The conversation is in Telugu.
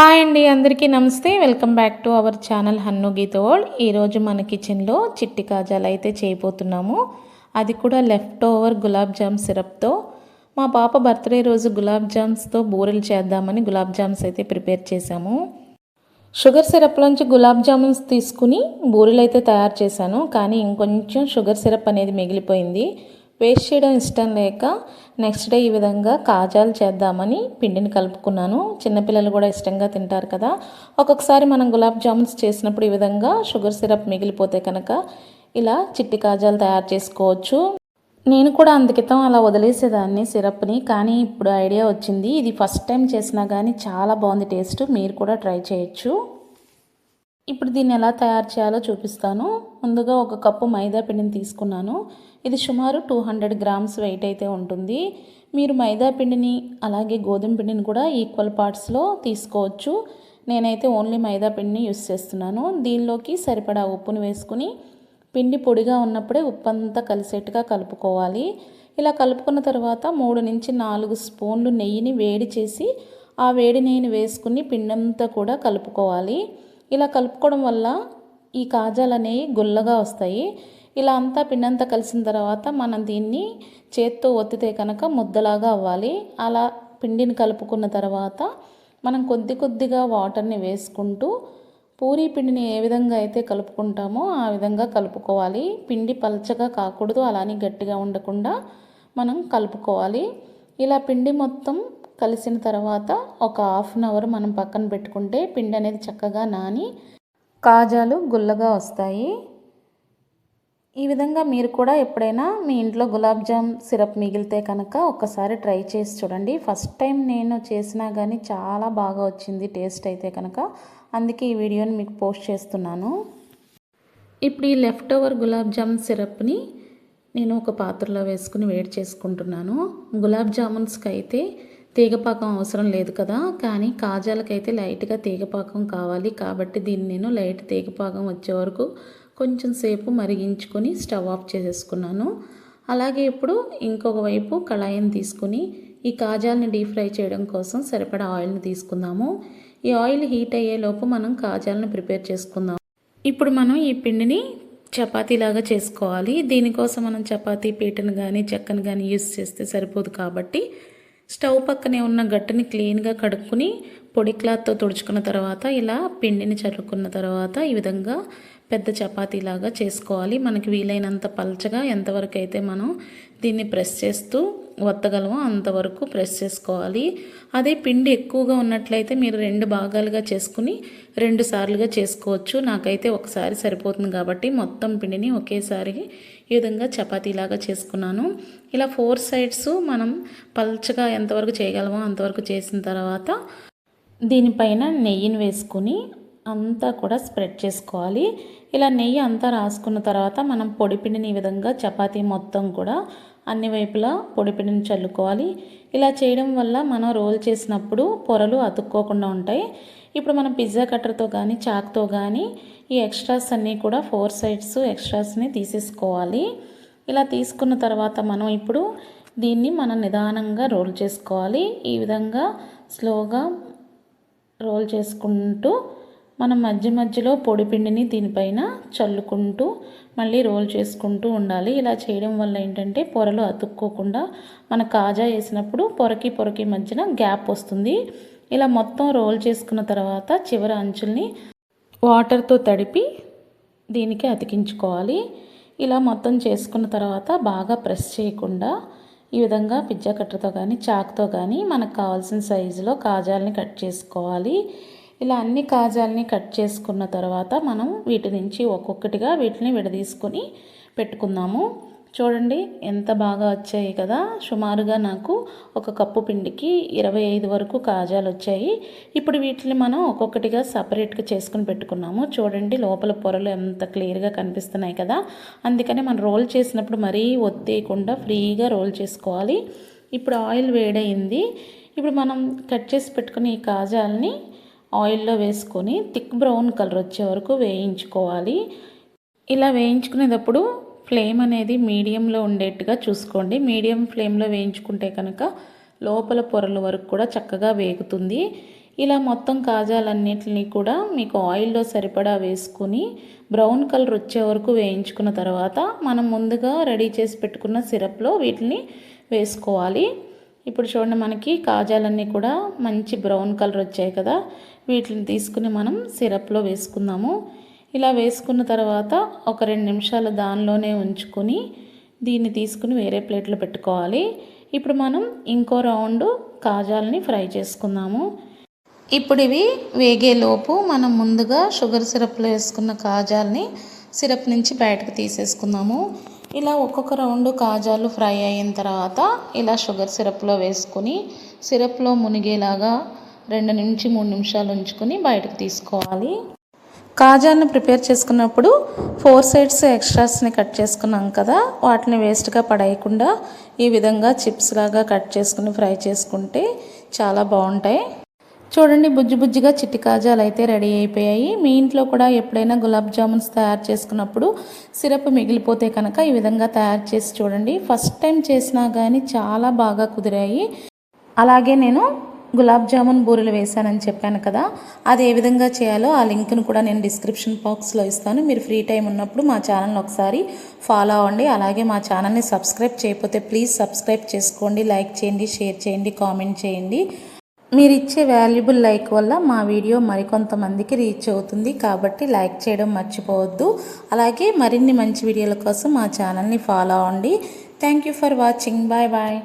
హాయ్ అండి అందరికీ నమస్తే. Welcome back to our channel Hannu Geetha ఈరోజు మన కిచెన్లో చిట్టి కాజాలు అయితే చేయబోతున్నాము. అది కూడా లెఫ్ట్ ఓవర్ గులాబ్ జామ్ సిరప్తో మా పాప బర్త్డే రోజు గులాబ్ జామ్స్తో బూరెలు చేద్దామని గులాబ్ జామ్స్ అయితే ప్రిపేర్ చేశాము. షుగర్ సిరప్లోంచి గులాబ్ జామున్స్ తీసుకుని బూరెలు అయితే తయారు చేశాను. కానీ ఇంకొంచెం షుగర్ సిరప్ అనేది మిగిలిపోయింది. వేస్ట్ చేయడం ఇష్టం లేక నెక్స్ట్ డే ఈ విధంగా కాజాలు చేద్దామని పిండిని కలుపుకున్నాను. చిన్నపిల్లలు కూడా ఇష్టంగా తింటారు కదా. ఒక్కొక్కసారి మనం గులాబ్ జామున్స్ చేసినప్పుడు ఈ విధంగా షుగర్ సిరప్ మిగిలిపోతే కనుక ఇలా చిట్టి కాజాలు తయారు చేసుకోవచ్చు. నేను కూడా అందుకితం అలా వదిలేసేదాన్ని సిరప్ని కానీ ఇప్పుడు ఐడియా వచ్చింది. ఇది ఫస్ట్ టైం చేసినా కానీ చాలా బాగుంది టేస్ట్. మీరు కూడా ట్రై చేయొచ్చు. ఇప్పుడు దీన్ని ఎలా తయారు చేయాలో చూపిస్తాను. ముందుగా ఒక కప్పు మైదా పిండిని తీసుకున్నాను. ఇది సుమారు టూ హండ్రెడ్ గ్రామ్స్ వెయిట్ అయితే ఉంటుంది. మీరు మైదా పిండిని అలాగే గోధుమ పిండిని కూడా ఈక్వల్ పార్ట్స్లో తీసుకోవచ్చు. నేనైతే ఓన్లీ మైదా పిండిని యూస్ చేస్తున్నాను. దీనిలోకి సరిపడా ఉప్పును వేసుకుని పిండి పొడిగా ఉన్నప్పుడే ఉప్పు అంతా కలిసేట్టుగా కలుపుకోవాలి. ఇలా కలుపుకున్న తర్వాత మూడు నుంచి నాలుగు స్పూన్లు నెయ్యిని వేడి చేసి ఆ వేడి నెయ్యిని వేసుకుని పిండంతా కూడా కలుపుకోవాలి. ఇలా కలుపుకోవడం వల్ల ఈ కాజాలు అనేవి గుల్లగా వస్తాయి. ఇలా అంతా పిండంతా కలిసిన తర్వాత మనం దీన్ని చేత్తో ఒత్తితే కనుక ముద్దలాగా అవ్వాలి. అలా పిండిని కలుపుకున్న తర్వాత మనం కొద్ది కొద్దిగా వాటర్ని వేసుకుంటూ పూరీ పిండిని ఏ విధంగా అయితే కలుపుకుంటామో ఆ విధంగా కలుపుకోవాలి. పిండి పలచగా కాకూడదు అలానే గట్టిగా ఉండకుండా మనం కలుపుకోవాలి. ఇలా పిండి మొత్తం కలిసిన తర్వాత ఒక హాఫ్ అన్ అవర్ మనం పక్కన పెట్టుకుంటే పిండి అనేది చక్కగా నాని కాజాలు గుల్లగా వస్తాయి. ఈ విధంగా మీరు కూడా ఎప్పుడైనా మీ ఇంట్లో గులాబ్ జామ్ సిరప్ మిగిలితే కనుక ఒకసారి ట్రై చేసి చూడండి. ఫస్ట్ టైం నేను చేసినా కానీ చాలా బాగా వచ్చింది టేస్ట్ అయితే కనుక. అందుకే ఈ వీడియోని మీకు పోస్ట్ చేస్తున్నాను. ఇప్పుడు ఈ లెఫ్ట్ ఓవర్ గులాబ్ జామ్ సిరప్ని నేను ఒక పాత్రలో వేసుకుని వేడి చేసుకుంటున్నాను. గులాబ్ జామున్స్కి అయితే తీగపాకం అవసరం లేదు కదా. కానీ కాజాలకైతే లైట్గా తీగపాకం కావాలి. కాబట్టి దీన్ని నేను లైట్ తీగపాకం వచ్చే వరకు కొంచెం సేపు మరిగించుకొని స్టవ్ ఆఫ్ చేసేసుకున్నాను. అలాగే ఇప్పుడు ఇంకొక వైపు కళాయిని తీసుకుని ఈ కాజాల్ని డీప్ ఫ్రై చేయడం కోసం సరిపడా ఆయిల్ని తీసుకుందాము. ఈ ఆయిల్ హీట్ అయ్యేలోపు మనం కాజాలను ప్రిపేర్ చేసుకుందాం. ఇప్పుడు మనం ఈ పిండిని చపాతీలాగా చేసుకోవాలి. దీనికోసం మనం చపాతీ పీటను కానీ చెక్కను కానీ యూస్ చేస్తే సరిపోదు కాబట్టి స్టవ్ పక్కనే ఉన్న గట్టుని క్లీన్గా కడుక్కుని పొడి క్లాత్తో తుడుచుకున్న తర్వాత ఇలా పిండిని చల్లుకున్న తర్వాత ఈ విధంగా పెద్ద చపాతీలాగా చేసుకోవాలి. మనకి వీలైనంత పల్చగా ఎంతవరకు అయితే మనం దీన్ని ప్రెస్ చేస్తూ వత్తగలమో అంతవరకు ప్రెస్ చేసుకోవాలి. అదే పిండి ఎక్కువగా ఉన్నట్లయితే మీరు రెండు భాగాలుగా చేసుకుని రెండు సార్లుగా చేసుకోవచ్చు. నాకైతే ఒకసారి సరిపోతుంది కాబట్టి మొత్తం పిండిని ఒకేసారి ఈ విధంగా చపాతీలాగా చేసుకున్నాను. ఇలా ఫోర్ సైడ్స్ మనం పల్చగా ఎంతవరకు చేయగలమో అంతవరకు చేసిన తర్వాత దీనిపైన నెయ్యిని వేసుకుని అంతా కూడా స్ప్రెడ్ చేసుకోవాలి. ఇలా నెయ్యి అంతా రాసుకున్న తర్వాత మనం పొడిపిండిని ఈ విధంగా చపాతీ మొత్తం కూడా అన్ని వైపులా పొడిపిండిని చల్లుకోవాలి. ఇలా చేయడం వల్ల మనం రోల్ చేసినప్పుడు పొరలు అతుక్కోకుండా ఉంటాయి. ఇప్పుడు మనం పిజ్జా కట్టర్తో కానీ చాక్తో కానీ ఈ ఎక్స్ట్రాస్ అన్నీ కూడా ఫోర్ సైడ్స్ ఎక్స్ట్రాస్ని తీసేసుకోవాలి. ఇలా తీసుకున్న తర్వాత మనం ఇప్పుడు దీన్ని మనం నిదానంగా రోల్ చేసుకోవాలి. ఈ విధంగా స్లోగా రోల్ చేసుకుంటూ మనం మధ్య మధ్యలో పొడి పిండిని దీనిపైన చల్లుకుంటూ మళ్ళీ రోల్ చేసుకుంటూ ఉండాలి. ఇలా చేయడం వల్ల ఏంటంటే పొరలు అతుక్కోకుండా మన కాజా వేసినప్పుడు పొరకి పొరకి మధ్యన గ్యాప్ వస్తుంది. ఇలా మొత్తం రోల్ చేసుకున్న తర్వాత చివరి అంచుల్ని వాటర్తో తడిపి దీనికి అతికించుకోవాలి. ఇలా మొత్తం చేసుకున్న తర్వాత బాగా ప్రెస్ చేయకుండా ఈ విధంగా పిజ్జా కట్టర్తో కానీ చాక్తో కానీ మనకు కావాల్సిన సైజులో కాజాలని కట్ చేసుకోవాలి. ఇలా అన్ని కాజాలని కట్ చేసుకున్న తర్వాత మనం వీటి నుంచి ఒక్కొక్కటిగా వీటిని విడదీసుకొని పెట్టుకుందాము. చూడండి ఎంత బాగా వచ్చాయి కదా. సుమారుగా నాకు ఒక కప్పు పిండికి ఇరవై ఐదు వరకు కాజాలు వచ్చాయి. ఇప్పుడు వీటిని మనం ఒక్కొక్కటిగా సపరేట్గా చేసుకుని పెట్టుకున్నాము. చూడండి లోపల పొరలు ఎంత క్లియర్గా కనిపిస్తున్నాయి కదా. అందుకని మనం రోల్ చేసినప్పుడు మరీ ఒత్తేయకుండా ఫ్రీగా రోల్ చేసుకోవాలి. ఇప్పుడు ఆయిల్ వేడయింది. ఇప్పుడు మనం కట్ చేసి పెట్టుకుని ఈ కాజాలని ఆయిల్లో వేసుకొని థిక్ బ్రౌన్ కలర్ వచ్చే వరకు వేయించుకోవాలి. ఇలా వేయించుకునేటప్పుడు ఫ్లేమ్ అనేది మీడియంలో ఉండేట్టుగా చూసుకోండి. మీడియం ఫ్లేమ్లో వేయించుకుంటే కనుక లోపల పొరల వరకు కూడా చక్కగా వేగుతుంది. ఇలా మొత్తం కాజాలన్నిటిని కూడా మీకు ఆయిల్లో సరిపడా వేసుకుని బ్రౌన్ కలర్ వచ్చే వరకు వేయించుకున్న తర్వాత మనం ముందుగా రెడీ చేసి పెట్టుకున్న సిరప్లో వీటిని వేసుకోవాలి. ఇప్పుడు చూడండి మనకి కాజాలన్నీ కూడా మంచి బ్రౌన్ కలర్ వచ్చాయి కదా. వీటిని తీసుకుని మనం సిరప్లో వేసుకుందాము. ఇలా వేసుకున్న తర్వాత ఒక రెండు నిమిషాలు దానిలోనే ఉంచుకొని దీన్ని తీసుకుని వేరే ప్లేట్లో పెట్టుకోవాలి. ఇప్పుడు మనం ఇంకో రౌండ్ కాజాలని ఫ్రై చేసుకుందాము. ఇప్పుడు ఇవి వేగేలోపు మనం ముందుగా షుగర్ సిరప్లో వేసుకున్న కాజాలని సిరప్ నుంచి బయటకు తీసేసుకుందాము. ఇలా ఒక్కొక్క రౌండ్ కాజాలు ఫ్రై అయిన తర్వాత ఇలా షుగర్ సిరప్లో వేసుకొని సిరప్లో మునిగేలాగా రెండు నుంచి మూడు నిమిషాలు ఉంచుకొని బయటకు తీసుకోవాలి. కాజాన్ని ప్రిపేర్ చేసుకున్నప్పుడు ఫోర్ సైడ్స్ ఎక్స్ట్రాస్ని కట్ చేసుకున్నాం కదా వాటిని వేస్ట్గా పడేయకుండా ఈ విధంగా చిప్స్ లాగా కట్ చేసుకుని ఫ్రై చేసుకుంటే చాలా బాగుంటాయి. చూడండి బుజ్జి బుజ్జిగా చిట్టి కాజాలు అయితే రెడీ అయిపోయాయి. మీ ఇంట్లో కూడా ఎప్పుడైనా గులాబ్ జామున్స్ తయారు చేసుకున్నప్పుడు సిరప్ మిగిలిపోతే కనుక ఈ విధంగా తయారు చేసి చూడండి. ఫస్ట్ టైం చేసినా కానీ చాలా బాగా కుదిరాయి. అలాగే నేను గులాబ్ జామున్ బూరెలు వేశానని చెప్పాను కదా అది ఏ విధంగా చేయాలో ఆ లింక్ను కూడా నేను డిస్క్రిప్షన్ బాక్స్లో ఇస్తాను. మీరు ఫ్రీ టైం ఉన్నప్పుడు మా ఛానల్ని ఒకసారి ఫాలో అవ్వండి. అలాగే మా ఛానల్ని సబ్స్క్రైబ్ చేయకపోతే ప్లీజ్ సబ్స్క్రైబ్ చేసుకోండి లైక్ చేయండి షేర్ చేయండి కామెంట్ చేయండి. మీరు ఇచ్చే వాల్యుబుల్ లైక్ వల్ల మా వీడియో మరికొంతమందికి రీచ్ అవుతుంది కాబట్టి లైక్ చేయడం మర్చిపోవద్దు. అలాగే మరిన్ని మంచి వీడియోల కోసం మా ఛానల్ని ఫాలో అవ్వండి. Thank you for watching. Bye bye.